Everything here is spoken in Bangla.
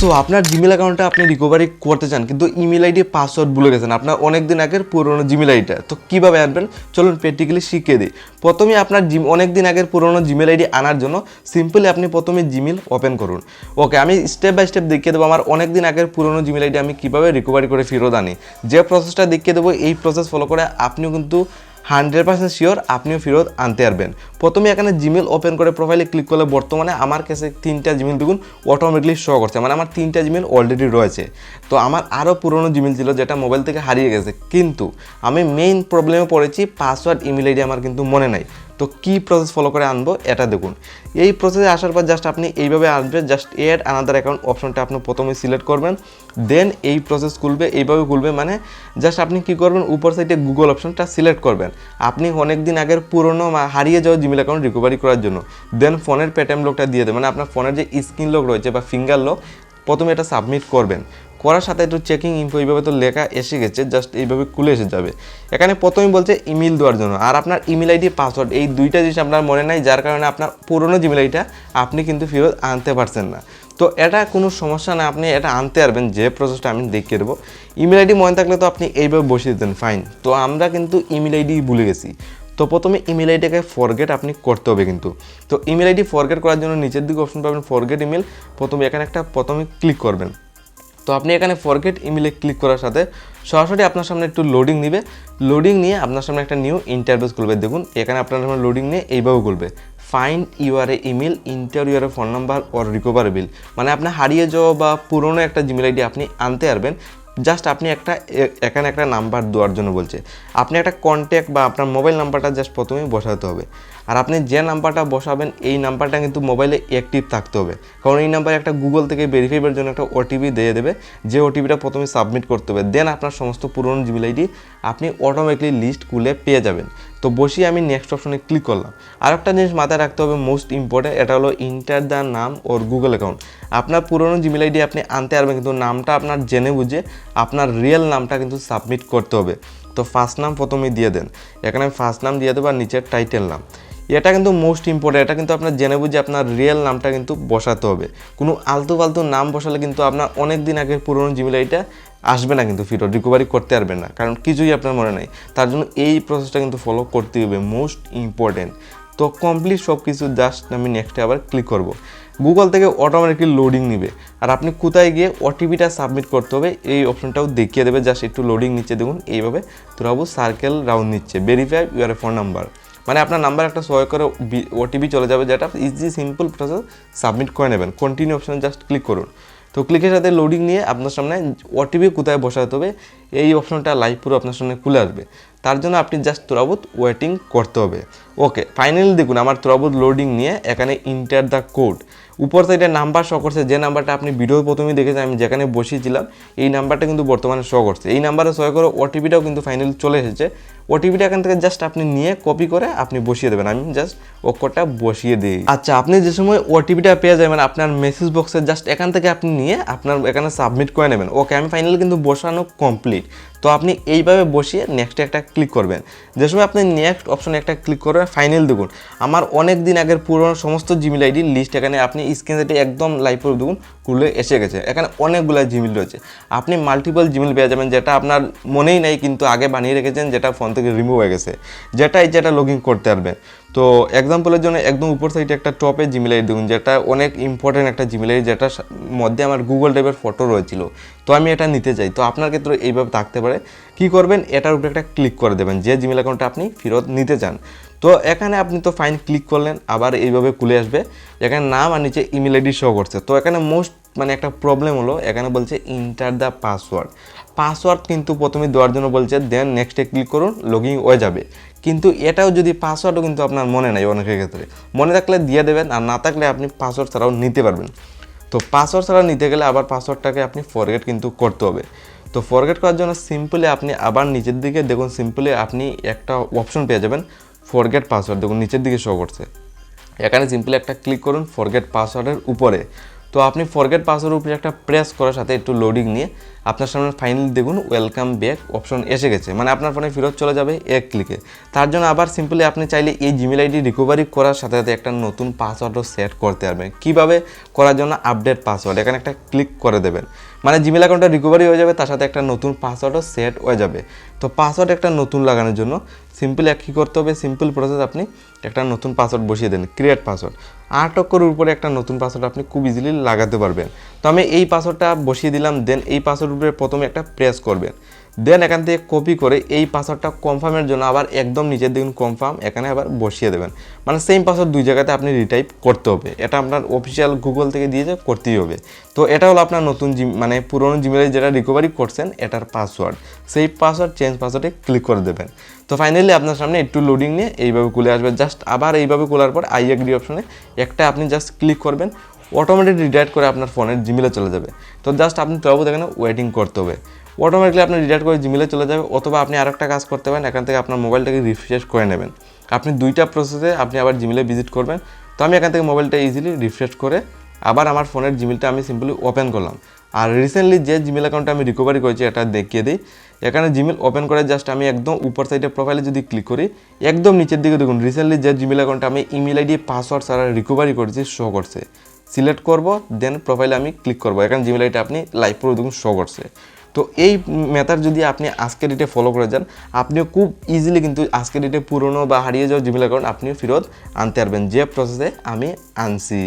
সো আপনার জিমেল অ্যাকাউন্টটা আপনি রিকভারি করতে চান, কিন্তু ইমেল আইডি পাসওয়ার্ড ভুলে গেছেন। আপনার অনেক দিন আগের পুরনো জিমেল আইডিটা তো কীভাবে আনবেন? চলুন প্র্যাকটিক্যালি শিখিয়ে দিই। প্রথমে আপনার জিম অনেক দিন আগের পুরনো জিমেল আইডি আনার জন্য সিম্পলি আপনি প্রথমে জিমেল ওপেন করুন। ওকে আমি স্টেপ বাই স্টেপ দেখিয়ে দেবো আমার অনেক দিন আগের পুরনো জিমেল আইডি আমি কীভাবে রিকভারি করে ফেরত আনি। যে প্রসেসটা দেখিয়ে দেবো, এই প্রসেস ফলো করে আপনিও কিন্তু হান্ড্রেড পার্সেন্ট শিওর আপনিও ফেরত আনতে পারবেন। প্রথমে এখানে জিমেল ওপেন করে প্রোফাইলে ক্লিক করলে বর্তমানে আমার কাছে তিনটা জিমেল দেখুন অটোমেটিকলি শো করছে। মানে আমার তিনটা জিমেল অলরেডি রয়েছে। তো আমার আরও পুরনো জিমেল ছিল যেটা মোবাইল থেকে হারিয়ে গেছে। কিন্তু আমি মেইন প্রবলেমে পড়েছি পাসওয়ার্ড ইমেল আইডি আমার কিন্তু মনে নাই। তো কী প্রসেস ফলো করে আনব এটা দেখুন। এই প্রসেসে আসার পর জাস্ট আপনি এইভাবে আসবেন জাস্ট এড আনাদার অ্যাকাউন্ট অপশনটা আপনি প্রথমে সিলেক্ট করবেন দেন এই প্রসেস খুলবে, এইভাবে খুলবে মানে জাস্ট আপনি কি করবেন, উপর সাইডে গুগল অপশনটা সিলেক্ট করবেন। আপনি অনেক দিন আগের পুরনো হারিয়ে যাওয়া জিমেল অ্যাকাউন্ট রিকভারি করার জন্য দেন ফোনের পেটিএম লকটা দিয়ে দেবেন। মানে আপনার ফোনের যে স্ক্রিন লক রয়েছে বা ফিঙ্গার লক প্রথমে এটা সাবমিট করবেন। করার সাথে একটু চেকিং ইনফো এইভাবে তো লেখা এসে গেছে জাস্ট এইভাবে খুলে এসে যাবে। এখানে প্রথমে বলছে ইমেল দেওয়ার জন্য, আর আপনার ইমেল আইডি পাসওয়ার্ড এই দুইটা জিনিস আপনার মনে নাই, যার কারণে আপনার পুরনো জিমেল আইডিটা আপনি কিন্তু ফেরত আনতে পারছেন না। তো এটা কোনো সমস্যা না, আপনি এটা আনতে পারবেন, যে প্রসেসটা আমি দেখিয়ে দেবো। ইমেল আইডি মনে থাকলে তো আপনি এইভাবে বসিয়ে দিতেন ফাইন তো আমরা কিন্তু ইমেল আইডি ভুলে গেছি। তো প্রথমে ইমেল আইডিটাকে ফরগেট আপনি করতে হবে কিন্তু। তো ইমেল আইডি ফরগেট করার জন্য নিচের দিকে অপশন পাবেন ফরগেট ইমেল প্রথমে এখানে একটা, প্রথমে ক্লিক করবেন। তো আপনি এখানে ফরগেট ইমেলে ক্লিক করার সাথে সরাসরি আপনার সামনে একটু লোডিং নিবে। লোডিং নিয়ে আপনার সামনে একটা নিউ ইন্টারভিউস খুলবে। দেখুন, এখানে আপনার সামনে লোডিং নিয়ে এইভাবে খুলবে। Find your a email enter your phone number or recoverable মানে আপনার হারিয়ে যাওয়া বা পুরনো একটা জিমেল আইডি আপনি আনতে পারবেন। জাস্ট আপনি একটা এখানে একটা নাম্বার দেওয়ার জন্য বলছে। আপনি একটা কন্ট্যাক্ট বা আপনার মোবাইল নাম্বারটা জাস্ট প্রথমেই বসাতে হবে। আর আপনি যে নাম্বারটা বসাবেন, এই নাম্বারটা কিন্তু মোবাইলে অ্যাক্টিভ থাকতে হবে। কারণ এই নাম্বারে একটা গুগল থেকে ভেরিফাইবার জন্য একটা ওটিপি দিয়ে দেবে, যে ওটিপিটা প্রথমে সাবমিট করতে হবে। দেন আপনার সমস্ত পুরনো জিমেল আইডি আপনি অটোমেটিকলি লিস্ট খুলে পেয়ে যাবেন। তো বসিয়ে আমি নেক্সট অপশনে ক্লিক করলাম। আর একটা জিনিস মাথায় রাখতে হবে মোস্ট ইম্পর্টেন্ট এটা হলো ইন্টার দ্য নাম ওর গুগল অ্যাকাউন্ট আপনার পুরনো জিমেল আইডি আপনি আনতে পারবেন, কিন্তু নামটা আপনার জেনে বুঝে আপনার রিয়েল নামটা কিন্তু সাবমিট করতে হবে। তো ফার্স্ট নাম প্রথমেই দিয়ে দেন। এখানে আমি ফার্স্ট নাম দিয়ে দেবো আর নিচের টাইটেল নাম এটা কিন্তু মোস্ট ইম্পর্টেন্ট এটা কিন্তু আপনার জেনে বুঝে আপনার রিয়েল নামটা কিন্তু বসাতে হবে। কোনো আলতু ফালতু নাম বসালে কিন্তু আপনার অনেক দিন আগের পুরনো জিমেল আইডিটা আসবে না কিন্তু ফিরত রিকভারি করতে পারবেন না, কারণ কিছুই আপনার মনে নাই। তার জন্য এই প্রসেসটা কিন্তু ফলো করতে হবে মোস্ট ইম্পর্টেন্ট তো কমপ্লিট সব কিছু জাস্ট আমি নেক্সটে আবার ক্লিক করব। গুগল থেকে অটোমেটিকলি লোডিং নিবে। আর আপনি কোথায় গিয়ে ওটিপিটা সাবমিট করতে হবে, এই অপশনটাও দেখিয়ে দেবে। জাস্ট একটু লোডিং নিচ্ছে, দেখুন, এইভাবে তোরাবু সার্কেল রাউন্ড নিচ্ছে। ভেরিফাই ইউর ফোন নাম্বার মানে আপনার নাম্বার একটা সহায় করে ওটিপি চলে যাবে, যেটা ইজি সিম্পল প্রসেস সাবমিট করে নেবেন। কন্টিনিউ অপশানে জাস্ট ক্লিক করুন। তো ক্লিকের সাথে লোডিং নিয়ে আপনার সামনে ওটিপি কোথায় বসাতে হবে, এই অপশনটা লাইভ পুরো আপনার সামনে খুলে আসবে। তার জন্য আপনি জাস্ট তোরাবত ওয়েটিং করতে হবে। ওকে ফাইনালি দেখুন, আমার তুরাবুত লোডিং নিয়ে এখানে ইন্টার দ্য কোড উপর সাইডে নাম্বার শো করছে, যে নাম্বারটা আপনি ভিডিও প্রথমেই দেখেছেন, আমি যেখানে বসিয়েছিলাম এই নাম্বারটা কিন্তু বর্তমানে শো করছে। এই নাম্বারে শো করে ওটিপিটাও কিন্তু ফাইনালি চলে এসেছে। ওটিপিটা এখান থেকে জাস্ট আপনি নিয়ে কপি করে আপনি বসিয়ে দেবেন। আমি জাস্ট অক্ষরটা বসিয়ে দিই। আচ্ছা আপনি যে সময় ওটিপিটা পেয়ে যাবেন, আপনার মেসেজ বক্সে জাস্ট এখান থেকে আপনি নিয়ে আপনার এখানে সাবমিট করে নেবেন। ওকে আমি ফাইনালি কিন্তু বসানো কমপ্লিট তো আপনি এইভাবে বসিয়ে নেক্সট একটা ক্লিক করবেন। যে সময় আপনি নেক্সট অপশনে একটা ক্লিক করবেন ফাইনাল দেখুন। আমার অনেক দিন আগের পুরনো সমস্ত জিমেল আইডি লিস্ট এখানে আপনি স্ক্রিন সেটে একদম লাইভ করে দেখুন, খুলে এসে গেছে। এখানে অনেকগুলো জিমেল রয়েছে। আপনি মাল্টিপল জিমেল পেয়ে যাবেন, যেটা আপনার মনেই নেই, কিন্তু আগে বানিয়ে রেখেছেন, যেটা ফোন থেকে রিমুভ হয়ে গেছে। যেটাই যেটা লগ ইন করতে পারবেন। তো এক্সাম্পলের জন্য একদম উপর সাইডে একটা টপে জিমেল আইডি দেখুন, যেটা অনেক ইম্পর্টেন্ট একটা জিমেল আইডি যেটা মধ্যে আমার গুগল ড্রাইভের ফটো রয়েছিল। তো আমি এটা নিতে চাই। তো আপনার ক্ষেত্রে এইভাবে থাকতে পারে। কি করবেন? এটার উপরে একটা ক্লিক করে দেবেন। যে জিমেল অ্যাকাউন্টটা আপনি ফেরত নিতে চান। তো এখানে আপনি তো ফাইন ক্লিক করলেন, আবার এইভাবে খুলে আসবে। এখানে নাম আর নিচে ইমেল আইডি শো করছে। তো এখানে মোস্ট মানে একটা প্রবলেম হলো, এখানে বলছে ইন্টার দ্য পাসওয়ার্ড পাসওয়ার্ড কিন্তু প্রথমে দেওয়ার জন্য বলছে দেন নেক্সটে ক্লিক করুন লগ হয়ে যাবে। কিন্তু এটাও যদি পাসওয়ার্ডও কিন্তু আপনার মনে নাই অনেকের ক্ষেত্রে। মনে থাকলে দিয়ে দেবেন, আর না থাকলে আপনি পাসওয়ার্ড ছাড়াও নিতে পারবেন। তো পাসওয়ার্ড ছাড়া নিতে গেলে আবার পাসওয়ার্ডটাকে আপনি ফরগেট কিন্তু করতে হবে। তো ফরগেট করার জন্য সিম্পলি আপনি আবার নিচের দিকে দেখুন সিম্পলি আপনি একটা অপশন পেয়ে যাবেন। ফরগেট পাসওয়ার্ড দেখুন, নিচের দিকে শো করছে। এখানে সিম্পলি একটা ক্লিক করুন ফরগেট পাসওয়ার্ডের উপরে। তো আপনি ফরগেট পাসওয়ার্ড উপরে একটা প্রেস করার সাথে একটু লোডিং নিয়ে আপনার সামনে ফাইনালি দেখুন ওয়েলকাম ব্যাক অপশন এসে গেছে। মানে আপনার ফোনে ফেরত চলে যাবে এক ক্লিকে তার জন্য আবার সিম্পলি আপনি চাইলে এই জিমেল আইডি রিকভারি করার সাথে সাথে একটা নতুন পাসওয়ার্ডও সেট করতে পারবেন। কীভাবে? করার জন্য আপডেট পাসওয়ার্ড এখানে একটা ক্লিক করে দেবেন। মানে জিমেল অ্যাকাউন্টটা রিকভারি হয়ে যাবে, তার সাথে একটা নতুন পাসওয়ার্ডও সেট হয়ে যাবে। তো পাসওয়ার্ড একটা নতুন লাগানোর জন্য সিম্পল এক কী করতে হবে? সিম্পল প্রসেস আপনি একটা নতুন পাসওয়ার্ড বসিয়ে দেন ক্রিয়েট পাসওয়ার্ড আট অক্ষরের উপরে একটা নতুন পাসওয়ার্ড আপনি খুব ইজিলি লাগাতে পারবেন। তো আমি এই পাসওয়ার্ডটা বসিয়ে দিলাম দেন এই পাসওয়ার্ড উপরে প্রথমে একটা প্রেস করবেন। দেন এখান থেকে কপি করে এই পাসওয়ার্ডটা কনফার্মের জন্য আবার একদম নিচের দিন কনফার্ম এখানে আবার বসিয়ে দেবেন। মানে সেম পাসওয়ার্ড দুই জায়গাতে আপনি রিটাইপ করতে হবে। এটা আপনার অফিসিয়াল গুগল থেকে দিয়েছে করতেই হবে। তো এটা হলো আপনার নতুন জিম মানে পুরনো জিমেলে যেটা রিকভারি করছেন, এটার পাসওয়ার্ড সেই পাসওয়ার্ড চেঞ্জ পাসওয়ার্ডে ক্লিক করে দেবেন। তো ফাইনালি আপনার সামনে একটু লোডিং নিয়ে এইভাবে খুলে আসবে। জাস্ট আবার এইভাবে খোলার পর আই এগ্রি অপশনে একটা আপনি জাস্ট ক্লিক করবেন অটোমেটিক রিডাইরেক্ট করে আপনার ফোনের জিমেলে চলে যাবে। তো জাস্ট আপনি তবু দেখেন ওয়েটিং করতে হবে। অটোমেটিকলি আপনি রিডাইরেক্ট করে জিমেলে চলে যাবে, অথবা আপনি আরেকটা কাজ করতে পারেন, এখান থেকে আপনার মোবাইলটাকে রিফ্রেশ করে নেবেন। আপনি দুইটা প্রসেসে আপনি আবার জিমেলে ভিজিট করবেন। তো আমি এখান থেকে মোবাইলটা ইজিলি রিফ্রেশ করে আবার আমার ফোনের জিমেলটা আমি সিম্পলি ওপেন করলাম। আর রিসেন্টলি যে জিমেল অ্যাকাউন্টটা আমি রিকভারি করেছি, এটা দেখিয়ে দিই। এখানে জিমেল ওপেন করে জাস্ট আমি একদম উপর সাইডে প্রোফাইলে যদি ক্লিক করি, একদম নিচের দিকে দেখুন রিসেন্টলি যে জিমেল অ্যাকাউন্টটা আমি ইমেল আইডি পাসওয়ার্ড ছাড়া রিকভারি করেছি শো করছে। সিলেক্ট করব দেন প্রোফাইলে আমি ক্লিক করব। এখানে জিমেল আইডি আপনি লাইভ পুরো দেখুন শো করছে। তো এই মেথার যদি আপনি আজকের ডেটে ফলো করে যান, আপনিও খুব ইজিলি কিন্তু আজকের ডেটে পুরনো বা হারিয়ে যাওয়া জিমেল অ্যাকাউন্ট আপনিও ফেরত আনতে পারবেন। যে প্রসেসে আমি আনছি।